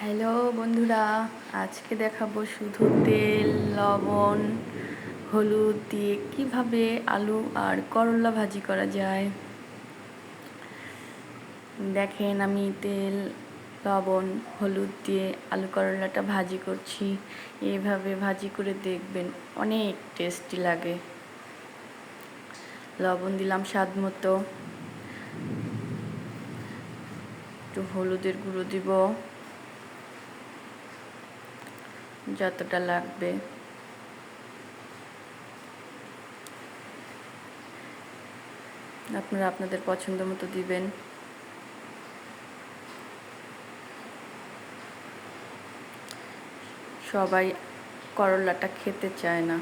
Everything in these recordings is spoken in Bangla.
হ্যালো বন্ধুরা, আজকে দেখাবো শুধু তেল, লবণ, হলুদ দিয়ে কীভাবে আলু আর করলা ভাজি করা যায়। দেখেন আমি তেল, লবণ, হলুদ দিয়ে আলু করলাটা ভাজি করছি। এভাবে ভাজি করে দেখবেন অনেক টেস্টি লাগে। লবণ দিলাম স্বাদ মতো। একটু হলুদের গুঁড়ো দিব। যতটা লাগবে। আপনারা আপনাদের পছন্দ মতো দিবেন। সবাই করলাটা খেতে চায় না,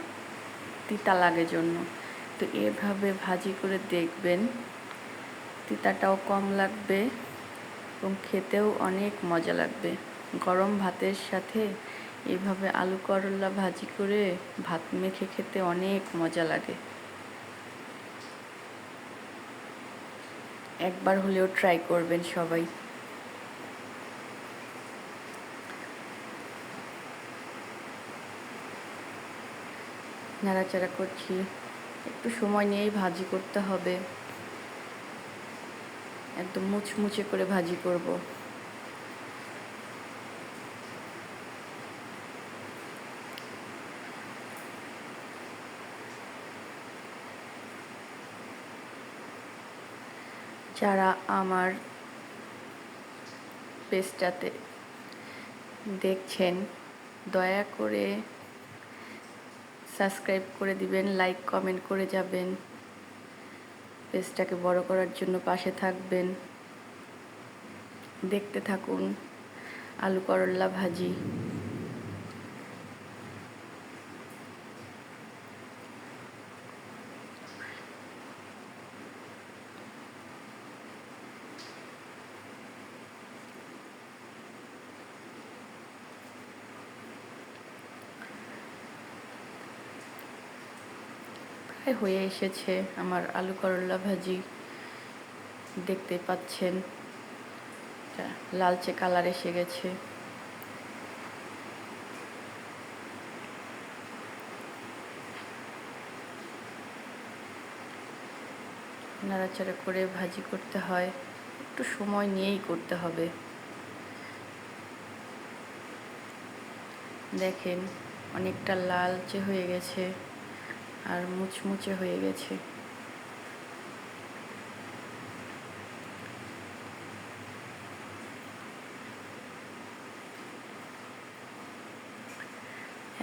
তিতা লাগে জন্য। তো এভাবে ভাজি করে দেখবেন, তিতাটাও কম লাগবে এবং খেতেও অনেক মজা লাগবে। গরম ভাতের সাথে এভাবে আলু করলা ভাজি করে ভাত মেখে খেতে অনেক মজা লাগে। একবার হলেও ট্রাই করবেন সবাই। নাড়াচাড়া করছি। একটু সময় নিয়েই ভাজি করতে হবে। একদম মুচমুচে করে ভাজি করব। যারা আমার পেজটাতে দেখছেন, দয়া করে সাবস্ক্রাইব করে দিবেন, লাইক, কমেন্ট করে যাবেন, পেজটাকে বড় করার জন্য পাশে থাকবেন। দেখতে থাকুন, আলু করল্লা ভাজি। হয়ে এসেছে আমার আলু করলা ভাজি? দেখতে পাচ্ছেন লালচে কালার এসে গেছে। নাড়াচাড়া করে ভাজি করতে হয়। একটু সময় নিয়েই করতে হবে। দেখেন, অনেকটা লালচে হয়ে গেছে। আর মুচমুচে হয়ে গেছে।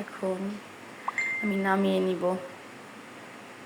এখন আমি নামিয়ে নিব।